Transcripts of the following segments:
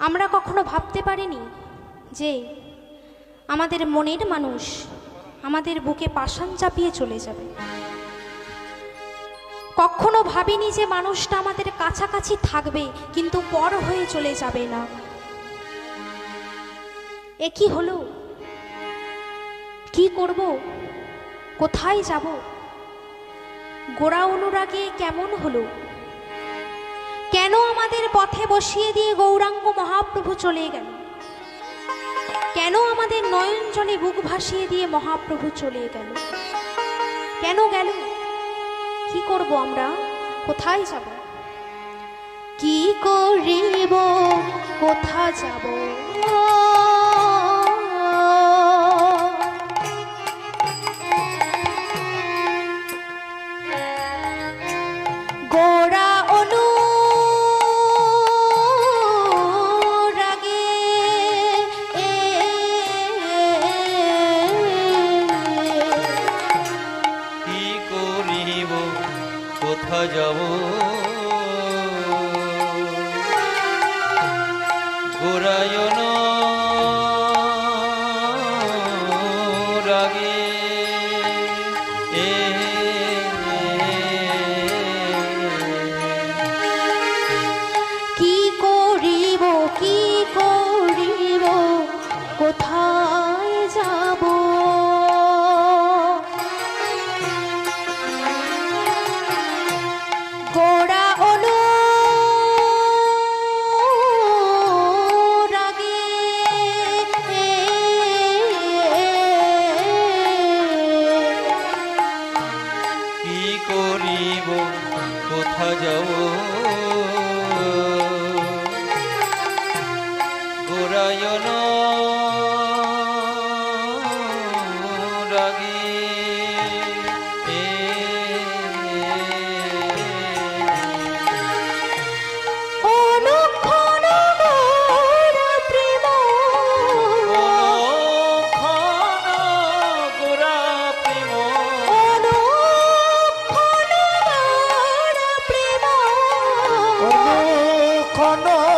আমরা কখনো ভাবতে পারিনি যে আমাদের মনের মানুষ আমাদের বুকে পাষাণ চাপিয়ে চলে যাবে। কখনো ভাবিনি যে মানুষটা আমাদের কাছাকাছি থাকবে, কিন্তু পর হয়ে চলে যাবে না। এ কি হলো? কি করব? কোথায় যাব? গোড়া অনুরাগে কেমন হলো? কেন আমাদের পথে বসিয়ে দিয়ে গৌরাঙ্গ মহাপ্রভু চলে গেল? কেন আমাদের নয়ন জলে বুক ভাসিয়ে দিয়ে মহাপ্রভু চলে গেল? কেন গেল? কি করব আমরা? কোথায় যাব? কি করিব? কোথা যাব? অনুক্ষণ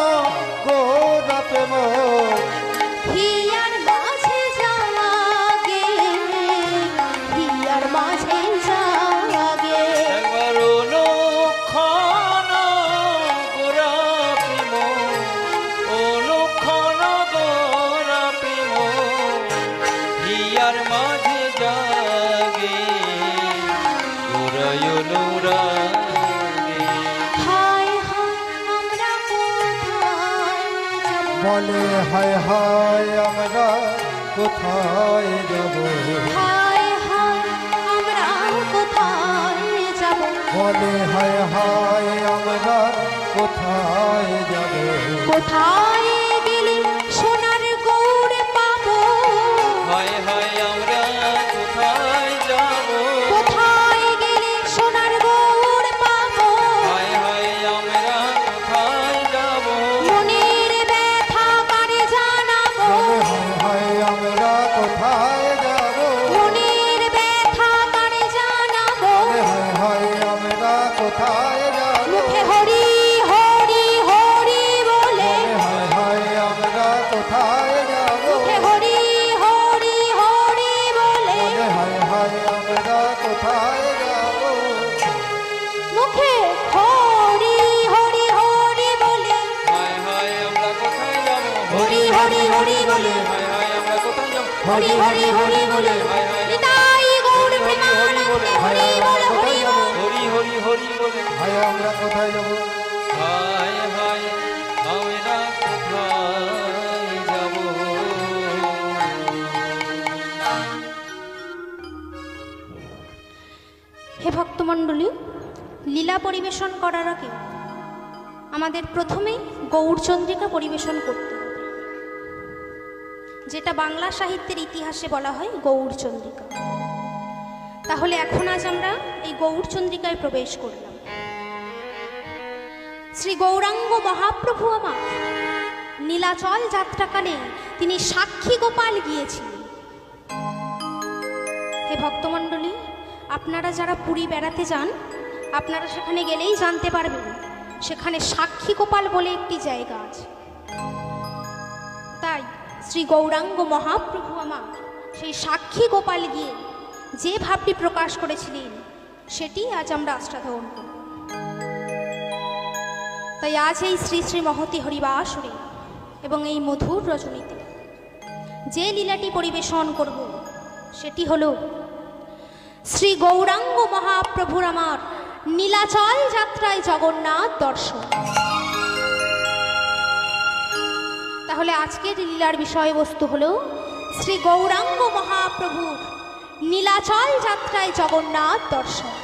বলে হায় হায় আমরা কোথায় যাব? হায় হায় আমরা কোথায় যাব? বলে হায় হায় আমরা কোথায় যাব? কোথায় গেলে সোনার গৌড় পাবো? হায় হায় হরি হরি বলে। আমরা কোথায় যাব হরি হরি হরি বলে। নিতাই গৌর প্রেমানন্দে হরি বল হরি হরি হরি হরি বলে। হায় আমরা কোথায় যাব? হায় হায় আমরা কোথায় যাব? হে ভক্তমণ্ডলী লীলা পরিবেশন করার আগে আমাদের প্রথমেই গৌরচন্দ্রিকা পরিবেশন করতে যেটা বাংলা সাহিত্যের ইতিহাসে বলা হয় গৌরচন্দ্রিকা তাহলে এখন আজ আমরা এই গৌরচন্দ্রিকায় প্রবেশ করলাম। শ্রী গৌরাঙ্গ মহাপ্রভু আমার, নীলাচল যাত্রাকালে তিনি সাক্ষী গোপাল গিয়েছিলেন। হে ভক্তমণ্ডলী, আপনারা যারা পুরী বেড়াতে যান, আপনারা সেখানে গেলেই জানতে পারবেন, সেখানে সাক্ষী গোপাল বলে একটি জায়গা আছে। শ্রী গৌরাঙ্গ মহাপ্রভু আমার সেই সাক্ষী গোপাল গিয়ে যে ভাবটি প্রকাশ করেছিলেন, সেটি আজ আমরা আস্বাদন করব। তাই আজ এই শ্রী শ্রী মহতি হরিবাসরে এবং এই মধুর রজনীতে যে লীলাটি পরিবেশন করব, সেটি হল, শ্রী গৌরাঙ্গ মহাপ্রভুর আমার নীলাচল যাত্রায় জগন্নাথ দর্শন। তাহলে আজকের লীলার বিষয়বস্তু হল শ্রী গৌরাঙ্গ মহাপ্রভুর নীলাচল যাত্রায় জগন্নাথ দর্শন।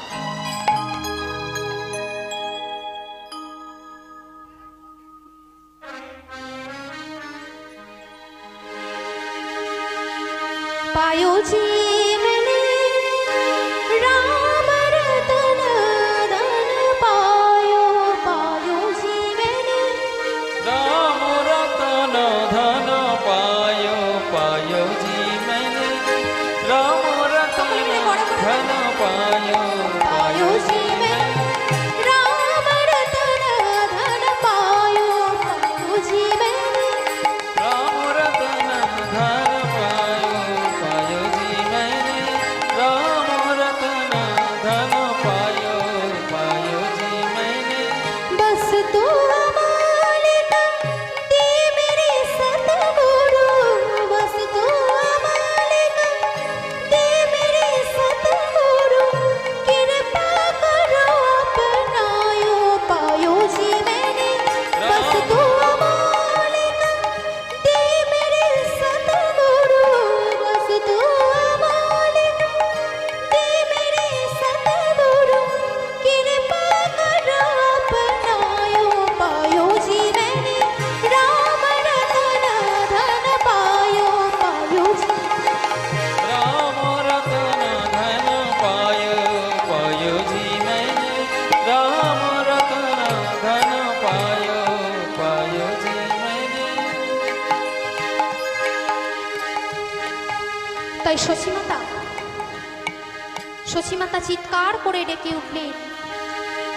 শশীমাতা চিৎকার করে ডেকে উঠলেন।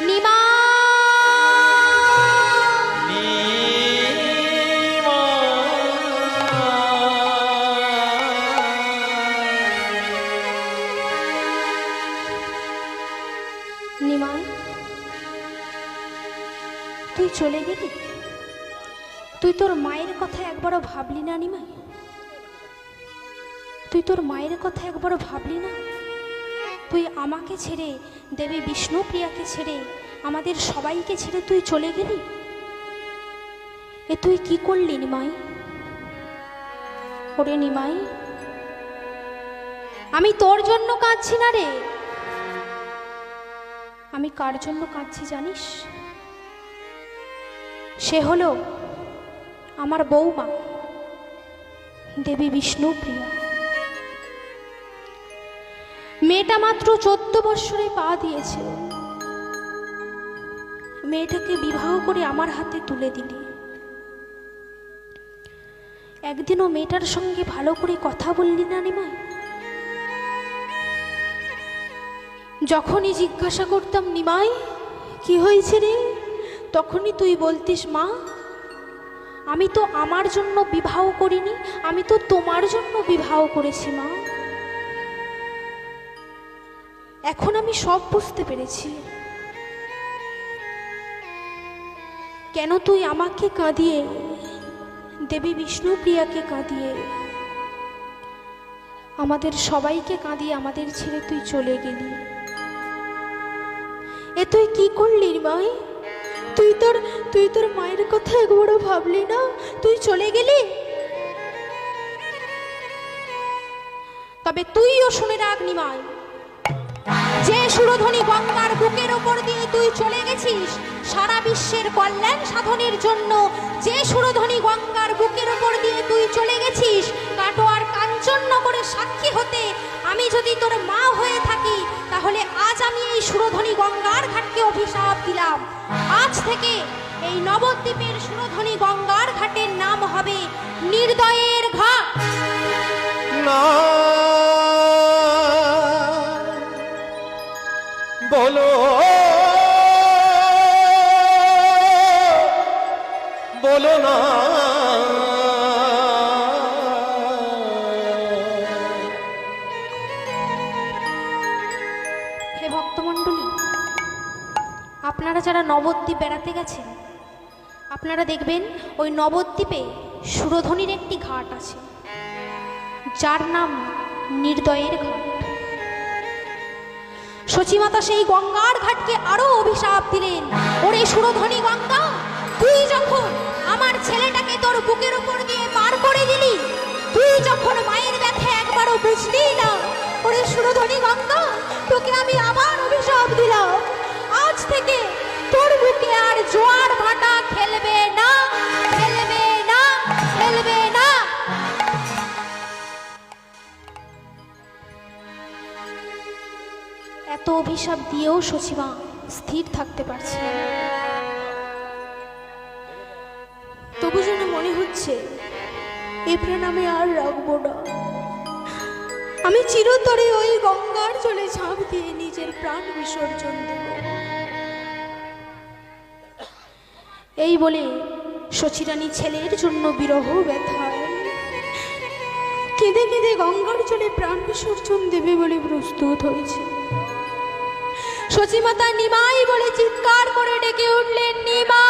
নিমা! নীমা নিমাই তুই চলে গেলি? তুই তোর মায়ের কথা একবারও ভাবলি না নিমাই তুই তোর মায়ের কথা একবারও ভাবলি না? তুই আমাকে ছেড়ে, দেবী বিষ্ণুপ্রিয়াকে ছেড়ে, আমাদের সবাইকে ছেড়ে তুই চলে গেলি? এ তুই কি করলি নিমাই? ওরে নিমাই, আমি তোর জন্য কাঁদছি না রে। আমি কার জন্য কাঁদছি জানিস? সে হলো আমার বৌমা, দেবী বিষ্ণুপ্রিয়া। মেয়েটা মাত্র চোদ্দ বৎসরে পা দিয়েছে মেয়েটাকে বিবাহ করে আমার হাতে তুলে দিলি। একদিনও মেয়েটার সঙ্গে ভালো করে কথা বললি না নিমাই? যখনই জিজ্ঞাসা করতাম, নিমাই, কি হয়েছে রে? তখনই তুই বলতিস, মা, আমি তো আমার জন্য বিবাহ করিনি, আমি তো তোমার জন্য বিবাহ করেছি, মা। এখন আমি সব বুঝতে পেরেছি। কেন তুই আমাকে কাঁদিয়ে, দেবী বিষ্ণুপ্রিয়াকে কাঁদিয়ে, আমাদের সবাইকে কাঁদিয়ে আমাদের ছেড়ে তুই চলে গেলি? এ তুই কি করলি মাই তুই তোর তুই তোর মায়ের কথা একবারও ভাবলি না? তুই চলে গেলি? তবে তুইও শুনে রাখ নিমাই যে সুরধ্বনি গঙ্গার বুকের ওপর দিয়ে তুই চলে গেছিস, সারা বিশ্বের কল্যাণ সাধনের জন্য যে সুরধ্বনি গঙ্গার বুকের ওপর দিয়ে তুই চলে গেছিস, কাটোয়ার কাঞ্চননগরের সাক্ষী হতে আমি যদি তোর মা হয়ে থাকি, তাহলে আজ আমি এই সুরধ্বনি গঙ্গার ঘাটকে অভিশাপ দিলাম। আজ থেকে এই নবদ্বীপের সুরধ্বনি গঙ্গার ঘাটের নাম হবে নির্দয়ের ঘাট। নবদ্বীপ বেড়াতে গেছেন? আপনারা দেখবেন ওই নবদ্বীপে সুরধনির একটি ঘাট আছে। যার নাম নির্দয়ের ঘাট। সচিমাতা সেই গঙ্গার ঘাটকে আরও অভিশাপ দিলেন। ওরে সুরধনী গঙ্গা, তুই যখন আমার ছেলেটাকে তোর বুকের উপর দিয়ে পার করে দিলি, তুই যখন মায়ের ব্যথা একবারও বুঝলি না, ওরে সুরধনী গঙ্গা, তোকে আমি আবার অভিশাপ দিলাম। আজ থেকে এত অভিশাপ দিয়েও সচিমা স্থির থাকতে পারছে তবু যেন মনে হচ্ছে, এ আমি আর রাখব না। আমি চিরতরে ওই গঙ্গার জলে ঝাঁপ দিয়ে নিজের প্রাণ বিসর্জন দেব। এই বলে সচিরানী ছেলের জন্য বিরহ ব্যথায় কেঁদে কেঁদে গঙ্গার জলে প্রাণ বিসর্জন দেবে বলে প্রস্তুত হয়েছে। শচিমাতা নিমাই বলে চিৎকার করে ডেকে উঠলেন নিমা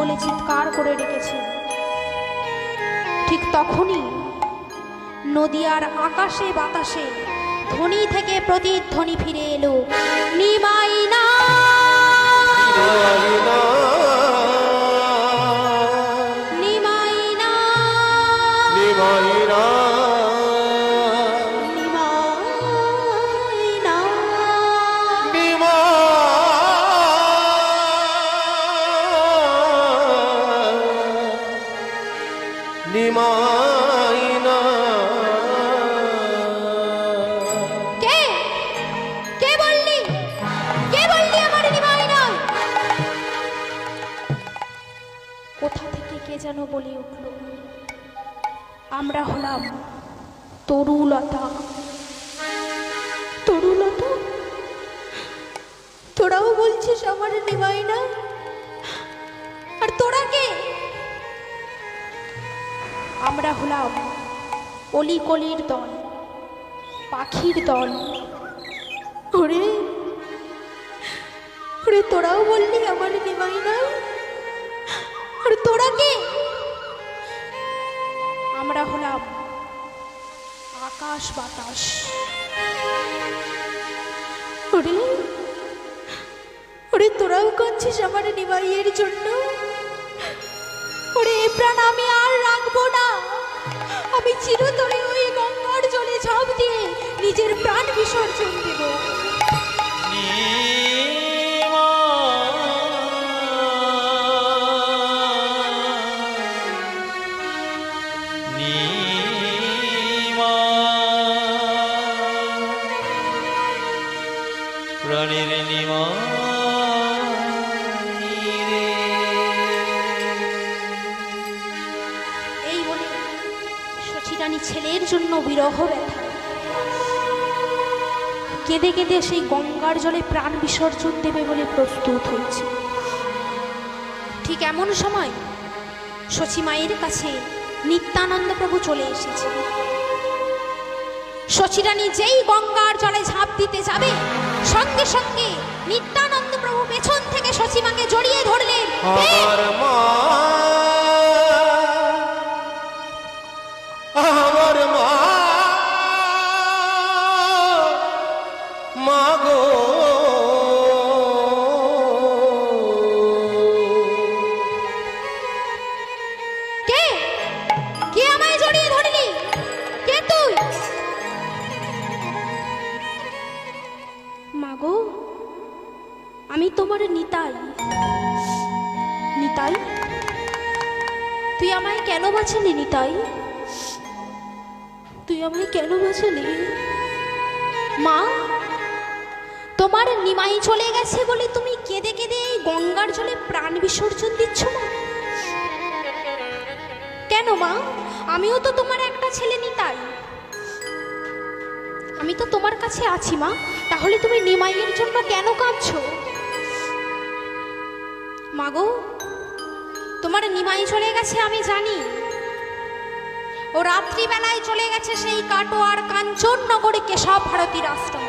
বলে চিৎকার করে রেখেছে ঠিক তখনই নদিয়ার আকাশে বাতাসে ধ্বনি থেকে প্রতিধ্বনি ফিরে এলো। নিমাই তরুলতা। তরুলতা? তোরাও বলছিস আমার নিমাই না আর তোরা কে? আমরা হলাম অলিকলির দল, পাখির দল। ওরে ওরে তোরাও বললি আমার নিমাই না আর তোরা কে? আমরা হলাম আকাশ বাতাস। ওরে ওরে তোরাও করছিস আমার নিবাইয়ের জন্য? ওরে প্রাণ আমি আর রাখব না। আমি চিরতরে ওই গঙ্গার জলে ঝাঁপ দিয়ে নিজের প্রাণ বিসর্জন দেব। প্রাণীর এই বলে ছেলের জন্য বিরহ ব্যথা। কেঁদে কেঁদে সেই গঙ্গার জলে প্রাণ বিসর্জন দেবে বলে প্রস্তুত হয়েছে। ঠিক এমন সময় সচিমায়ের কাছে নিত্যানন্দ প্রভু চলে এসেছে সচিরানী যেই গঙ্গার জলে ঝাঁপ দিতে যাবে সঙ্গে সঙ্গে নিত্যানন্দ প্রভু পেছন থেকে শচিমাকে জড়িয়ে ধরলেন। তোমার নিতাই। নিতাই? তুই আমায় কেন বাঁচালি নিতাই? তুই আমায় কেন বাঁচালি? মা, তোমার নিমাই চলে গেছে বলে তুমি কেঁদে কেঁদে এই গঙ্গার জলে প্রাণ বিসর্জন দিচ্ছ মা? কেন মা? আমিও তো তোমার একটা ছেলে নিতাই। আমি তো তোমার কাছে আছি মা। তাহলে তুমি নিমাইয়ের জন্য কেন কাঁদছো? মাগো, তোমার নিমাই চলে গেছে, আমি জানি। ও রাত্রিবেলায় চলে গেছে সেই কাটোয়ার কাঞ্চন নগরে কেশব ভারতীর আশ্রম।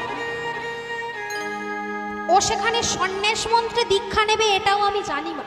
ও সেখানে সন্ন্যাস মন্ত্রে দীক্ষা নেবে, এটাও আমি জানি মা